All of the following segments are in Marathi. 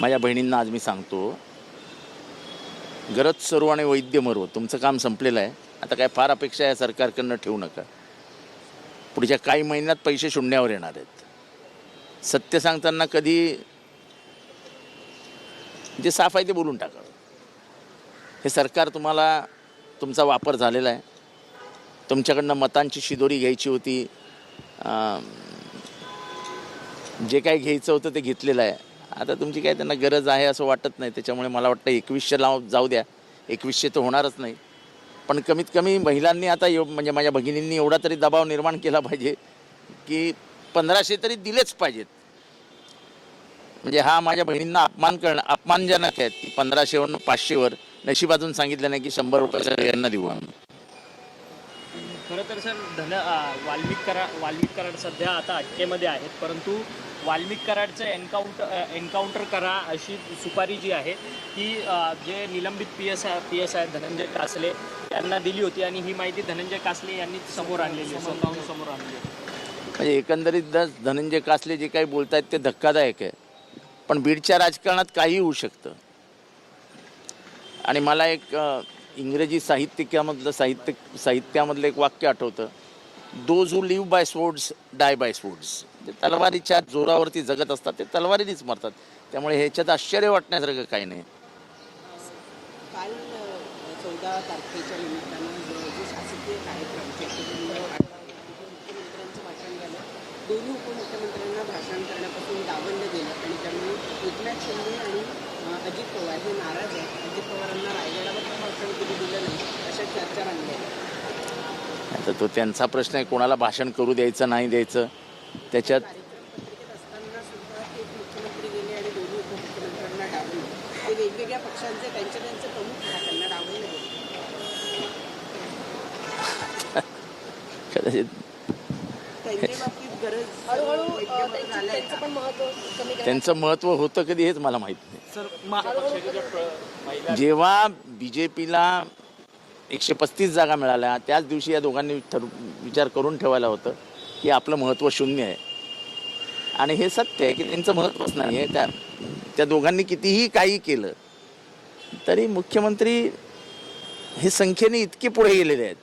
माझ्या बहिणींना आज मी सांगतो गरज सर्व आणि वैद्य मरो तुमचं काम संपलेलं आहे आता काय फार अपेक्षा या सरकारकडनं ठेवू नका. पुढच्या काही महिन्यात पैसे शून्यावर येणार आहेत. सत्य सांगताना कधी जे साफ आहे ते बोलून टाका. हे सरकार तुम्हाला तुमचा वापर झालेला आहे. तुमच्याकडनं मतांची शिदोरी घ्यायची होती. जे काही घ्यायचं होतं ते घेतलेलं आहे. आता तुमची काय त्यांना गरज आहे असं वाटत नाही. त्याच्यामुळे मला वाटतं एकवीसशे लाव जाऊ द्या. एकवीसशे तर होणारच नाही. पण कमीत कमी महिलांनी आता एव म्हणजे माझ्या भगिनींनी एवढा तरी दबाव निर्माण केला पाहिजे की पंधराशे तरी दिलेच पाहिजेत. म्हणजे हा माझ्या बहिणींना अपमान करणं अपमानजनक आहे. की पंधराशेवरून पाचशेवर नशिबातून सांगितलं नाही की शंभर रुपये यांना देऊ आम्ही. खरं तर सर धन वाल्मिक करा वाल्मिक कराड सध्या आता अटकेमध्ये आहेत परंतु वाल्मिक कराडचं एन्काउंटर एन्काउंटर करा अशी सुपारी जी आहे ती जे निलंबित पी एस पी एस आहेत धनंजय कासले यांना दिली होती आणि ही माहिती धनंजय कासले यांनी समोर आणलेली आहे स्वतःहून समोर आणली आहे. म्हणजे एकंदरीत धनंजय कासले जे काही बोलत आहेत ते धक्कादायक आहे पण बीडच्या राजकारणात काहीही होऊ शकतं आणि मला एक इंग्रजी साहित्यिकामधलं साहित्य साहित्यामधलं एक वाक्य आठवतं. Those who live by swords die by swords ते तलवारीच्या जोरावरती जगत असतात ते तलवारीनेच मरतात. त्यामुळे ह्याच्यात आश्चर्य वाटण्यासारखं काही नाही. काल चौदा तारखेच्या निमित्तानं जो शासकीय कार्यक्रम चैत्यभूमीवर भाषण झालं दोन्ही उपमुख्यमंत्र्यांना भाषण करण्यापासून डावललं गेलं. आणि त्यामुळे एकनाथ शिंदे आणि अजित पवार हे नाराज आहेत. अजित पवारांना रायगडावर का भाषण कधी दिलं नाही अशा चर्चा रंगल्या. आता तो त्यांचा प्रश्न आहे कोणाला भाषण करू द्यायचं नाही द्यायचं? त्याच्यात कार्यक्रम पत्रिकेत असताना सुद्धा एक मुख्यमंत्री गेले आणि दोन्ही उपमुख्यमंत्र्यांना डावललं ते वेगवेगळ्या पक्षांचे त्यांचे त्यांचे प्रमुख आहेत, त्यांना डावललं गेलं कदाचित त्यांच्या बाबतीत गरज हळूहळू अ, वैद्यमत त्यांची-? पण महत्त्व कमी त्यांचं महत्त्व होतं कधी हेच मला माहीत नाही. जेव्हा बी जे पीला एकशे पस्तीस जागा मिळाल्या त्याच दिवशी या दोघांनी ठर विचार करून ठेवायला होतं की आपलं महत्त्व शून्य आहे. आणि हे सत्य आहे की त्यांचं महत्त्वच नाही आहे. त्या त्या दोघांनी कितीही काही केलं तरी मुख्यमंत्री हे संख्येने इतके पुढे गेलेले आहेत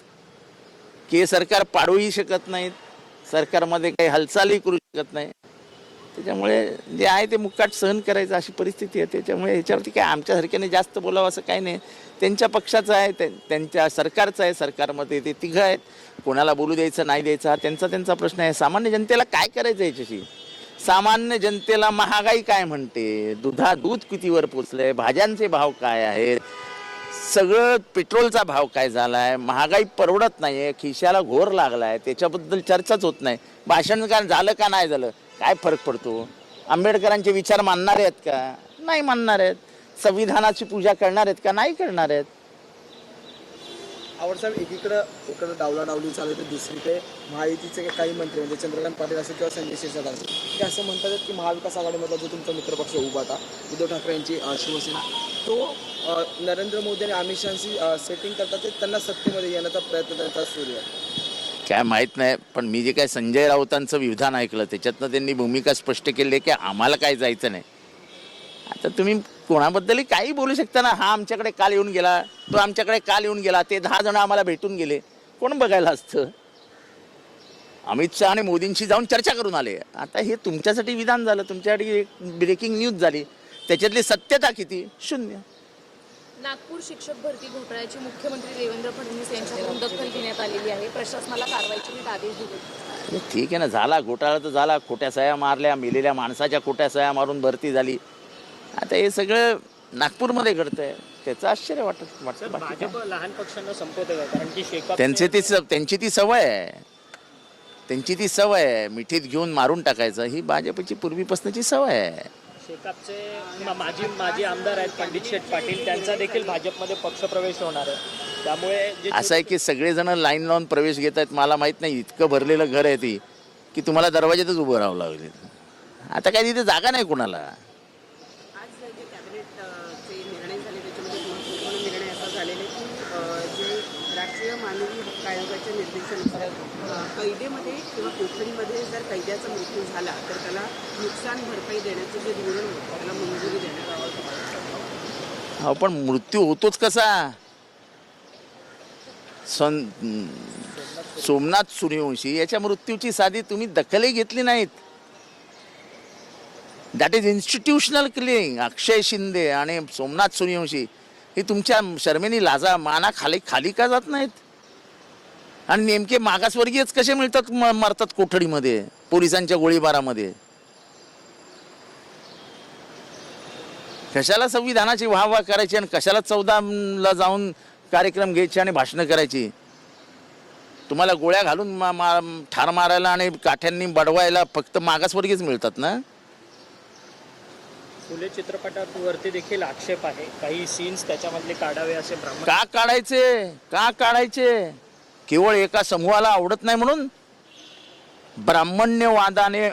की हे सरकार पाडूही शकत नाहीत सरकारमध्ये काही हालचालही करू शकत नाही त्याच्यामुळे जे आहे ते मुक्काट सहन करायचं अशी परिस्थिती आहे. त्याच्यामुळे ह्याच्यावरती काय आमच्यासारख्याने जास्त बोलावं असं काही नाही. त्यांच्या पक्षाचं आहे त्या- त्यांच्या सरकारचं आहे सरकारमध्ये ते तिघं आहेत. कोणाला बोलू द्यायचं नाही द्यायचा हा त्यांचा त्यांचा प्रश्न आहे. सामान्य जनतेला काय करायचं याच्याशी? सामान्य जनतेला महागाई काय म्हणते? दुधा दूध कितीवर पोचलंय? भाज्यांचे भाव काय आहेत? सगळं पेट्रोलचा भाव काय झाला आहे महागाई परवडत नाही आहे खिशाला घोर लागला आहे त्याच्याबद्दल चर्चाच होत नाही. भाषण का झालं का नाही झालं? काय फरक पडतो? आंबेडकरांचे विचार मानणार आहेत का? नाही मानणार आहेत. संविधानाची पूजा करणार आहेत का? नाही करणार आहेत. आवडसाहेब एकीकडं इकडं डावला डावली चालू आहे तर दुसरीकडे महायुतीचे काही मंत्री म्हणजे चंद्रकांत पाटील असेल किंवा संजय शिरसाट असेल ते असं म्हणतात की महाविकास आघाडीमधला जो तुमचा मित्रपक्ष उभा होता उद्धव ठाकरे यांची शिवसेना तो नरेंद्र मोदी आणि अमित शहाशी सेटिंग करतात ते त्यांना सत्तेमध्ये येण्याचा प्रयत्न त्यांचा सुरू आहे काय माहीत नाही पण मी जे काय संजय राऊतांचं विधान ऐकलं त्याच्यातनं त्यांनी भूमिका स्पष्ट केली आहे की आम्हाला काय जायचं नाही. आता तुम्ही कोणाबद्दलही काही बोलू शकता ना हा आमच्याकडे काल येऊन गेला तो आमच्याकडे काल येऊन गेला ते दहा जण आम्हाला भेटून गेले कोण बघायला असतं? अमित शहा आणि मोदींशी जाऊन चर्चा करून आले. आता हे तुमच्यासाठी विधान झालं तुमच्यासाठी एक ब्रेकिंग न्यूज झाली त्याच्यातली सत्यता किती? शून्य. नागपूर शिक्षक भरती घोटाळ्याची मुख्यमंत्री देवेंद्र फडणवीस यांच्याकडून दखल घेण्यात आलेली आहे. प्रशासनाला कारवाईचे नीट आदेश दिले. ठीक आहे ना झाला घोटाळा तर झाला. खोट्या सह्या मारल्या मेलेल्या माणसाच्या खोट्या सह्या मारून भरती झाली. आता हे सगळं नागपूरमध्ये घडतंय. त्याचं आश्चर्य वाटत वाटतं लहान पक्षांना संपवते कारण की त्यांचे ती त्यांची ती सवय आहे. त्यांची ती सवय आहे. मिठीत घेऊन मारून टाकायचं ही भाजपची पूर्वीपासूनची सवय आहे. शेकापचे माजी माजी आमदार आहेत पंडित शेठ पाटील त्यांचा देखील भाजपमध्ये पक्षप्रवेश होणार आहे. त्यामुळे असं आहे की सगळेजण लाईन लावून प्रवेश घेत आहेत. मला माहीत नाही इतकं भरलेलं घर आहे ती की तुम्हाला दरवाज्यातच उभं राहावं लागेल. आता काय तिथे जागा नाही कोणाला आज जे कॅबिनेट अ, चे निर्णय झाले त्याच्यामध्ये महत्त्वपूर्ण निर्णय असा झालेला आहे की अ, जे राष्ट्रीय मानवी हक्क आयोगाच्या निर्देशानुसार कैदेमध्ये किंवा कोठडीमध्ये जर कैद्याचा मृत्यू झाला तर त्याला नुकसान भरपाई देण्याचं जे धोरण होतं त्याला मंजुरी देण्यात अहो पण मृत्यू होतोच कसा? सन सोमनाथ सूर्यवंशी याच्या मृत्यूची साधी तुम्ही दखलही घेतली नाहीत. That is institutional cleaning Akshay Shinde आणि सोमनाथ सूर्यवंशी हे तुमच्या शर्मेनी लाजा माना खाली खाली का जात नाहीत? आणि नेमके मागासवर्गीयच कसे मिळतात मरतात कोठडीमध्ये? पोलिसांच्या गोळीबारामध्ये? कशाला संविधानाची वाह वाह करायची आणि कशाला चौदाला जाऊन कार्यक्रम घ्यायचे आणि भाषणं करायची? तुम्हाला गोळ्या घालून मा, मा ठार मारायला आणि काठ्यांनी बडवायला फक्त मागासवर्गीयच मिळतात ना? फुले चित्रपटावरती देखील आक्षेप आहे. काही सीन्स त्याच्यामधले काढावे असे का काढायचे? का काढायचे? केवळ एका समूहाला आवडत नाही म्हणून ब्राह्मण्यवादाने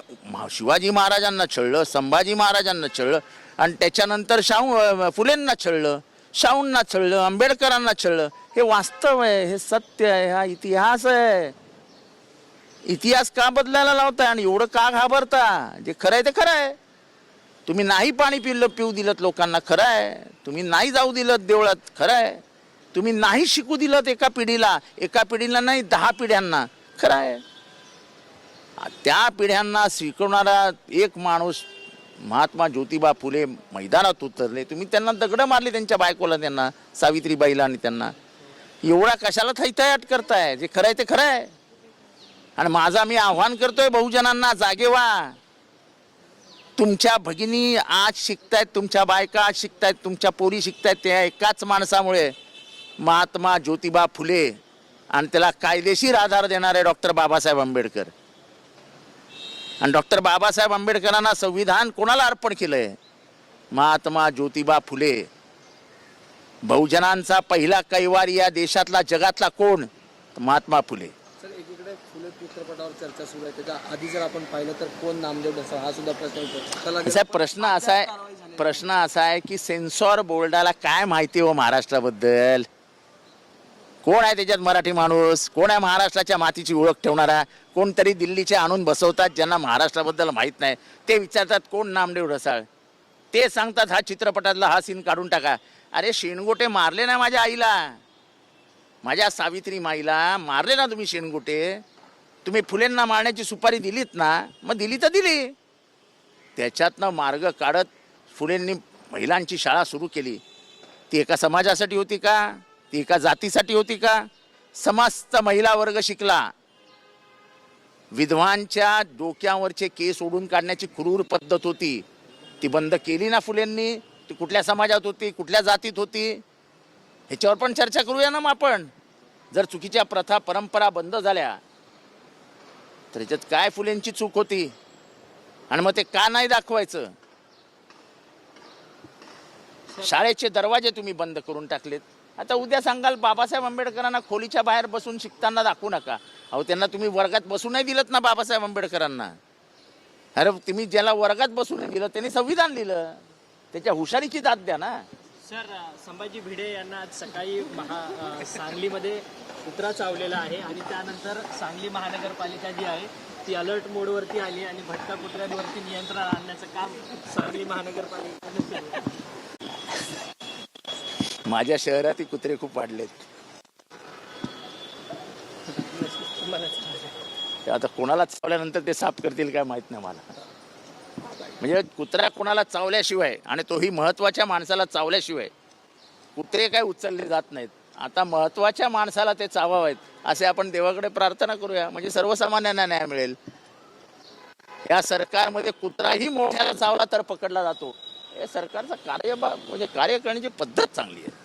शिवाजी महाराजांना छळलं संभाजी महाराजांना छळलं आणि त्याच्यानंतर शाहू फुलेंना छळलं शाहूंना छळलं आंबेडकरांना छळलं. हे वास्तव आहे हे सत्य आहे हा इतिहास आहे. इतिहास का बदलायला लावताय आणि एवढं का घाबरता? जे खरं आहे ते खरं आहे तुम्ही नाही पाणी पिलं पिऊ दिलं लोकांना खरं आहे तुम्ही नाही जाऊ दिलं देवळात खरं आहे तुम्ही नाही शिकू दिलं एका पिढीला एका पिढीला नाही दहा पिढ्यांना. खरं आहे त्या पिढ्यांना स्वीकारणारा एक माणूस महात्मा ज्योतिबा फुले मैदानात उतरले. तुम्ही त्यांना दगडं मारले त्यांच्या बायकोला त्यांना सावित्रीबाईला आणि त्यांना. एवढा कशाला थैथयाट करताय? जे खरं आहे ते खरं आहे आणि माझा मी आव्हान करतोय बहुजनांना जागे व्हा तुमच्या भगिनी आज शिकतायत तुमच्या बायका आज शिकतायत तुमच्या पोरी शिकतायत त्या एकाच माणसामुळे. महात्मा ज्योतिबा फुले आणि त्याला कायदेशीर आधार देणारे डॉक्टर बाबासाहेब आंबेडकर. आणि डॉक्टर बाबासाहेब आंबेडकरांना संविधान कोणाला अर्पण केलंय? महात्मा ज्योतिबा फुले. बहुजनांचा पहिला कैवारी या देशातला जगातला कोण? महात्मा फुले. सर एकीकडे फुले चित्रपटावर चर्चा सुरू आहे त्याच्या आधी जर आपण पाहिलं तर कोण नामदेव ढसाळ? हा सुद्धा प्रश्न येतो साहेब प्रश्न असा आहे प्रश्न असा आहे की सेन्सॉर बोर्डाला काय माहिती हो महाराष्ट्राबद्दल? कोण आहे त्याच्यात मराठी माणूस? कोण आहे महाराष्ट्राच्या मातीची ओळख ठेवणारा? कोणतरी दिल्लीचे आणून बसवतात ज्यांना महाराष्ट्राबद्दल माहीत नाही. ते विचारतात कोण नामदेव ढसाळ ते सांगतात हा चित्रपटातला हा सीन काढून टाका. अरे शेणगोटे मारले ना माझ्या आईला. माझ्या सावित्री माईला मारले ना तुम्ही शेणगोटे? तुम्ही फुलेंना मारण्याची सुपारी दिलीत ना? मग दिली तर दिली. त्याच्यातनं मार्ग काढत फुलेंनी महिलांची शाळा सुरू केली. ती एका समाजासाठी होती का? ती एका जातीसाठी होती का? समस्त महिला वर्ग शिकला. विधवांच्या डोक्यावरचे केस ओढून काढण्याची क्रूर पद्धत होती. ती बंद केली ना फुलेंनी ती कुठल्या समाजात होती? कुठल्या जातीत होती? ह्याच्यावर पण चर्चा करूया ना मग आपण. जर चुकीच्या प्रथा परंपरा बंद झाल्या तर ह्याच्यात काय फुलेंची चूक होती? आणि मग ते का नाही दाखवायचं? शाळेचे दरवाजे तुम्ही बंद करून टाकलेत. आता उद्या सांगाल बाबासाहेब आंबेडकरांना खोलीच्या बाहेर बसून शिकताना दाखवू नका. अहो त्यांना तुम्ही वर्गात बसू नाही दिलं ना बाबासाहेब आंबेडकरांना. अरे तुम्ही ज्याला वर्गात बसू नाही दिलं त्यांनी संविधान लिहिलं. त्याच्या हुशारीची दाद द्या ना. सर संभाजी भिडे यांना आज सकाळी महा सांगलीमध्ये कुत्रा चावलेला आहे आणि त्यानंतर सांगली महानगरपालिका जी आहे ती अलर्ट मोडवरती आली आणि भटका कुत्र्यांवरती नियंत्रण आणण्याचं काम सांगली महानगरपालिकेने केलं. माझ्या शहरातही कुत्रे खूप वाढलेत. आता कोणाला चावल्यानंतर ते साफ करतील काय माहीत नाही मला. म्हणजे कुत्रा कोणाला चावल्याशिवाय आणि तोही महत्त्वाच्या माणसाला चावल्याशिवाय कुत्रे काय उचलले जात नाहीत. आता महत्त्वाच्या माणसाला ते चावावेत असे आपण देवाकडे प्रार्थना करूया. म्हणजे सर्वसामान्यांना न्याय मिळेल. या सरकारमध्ये कुत्राही मोठ्याला चावला तर पकडला जातो. हे सरकारचं कार्य म्हणजे कार्य करण्याची पद्धत चांगली आहे.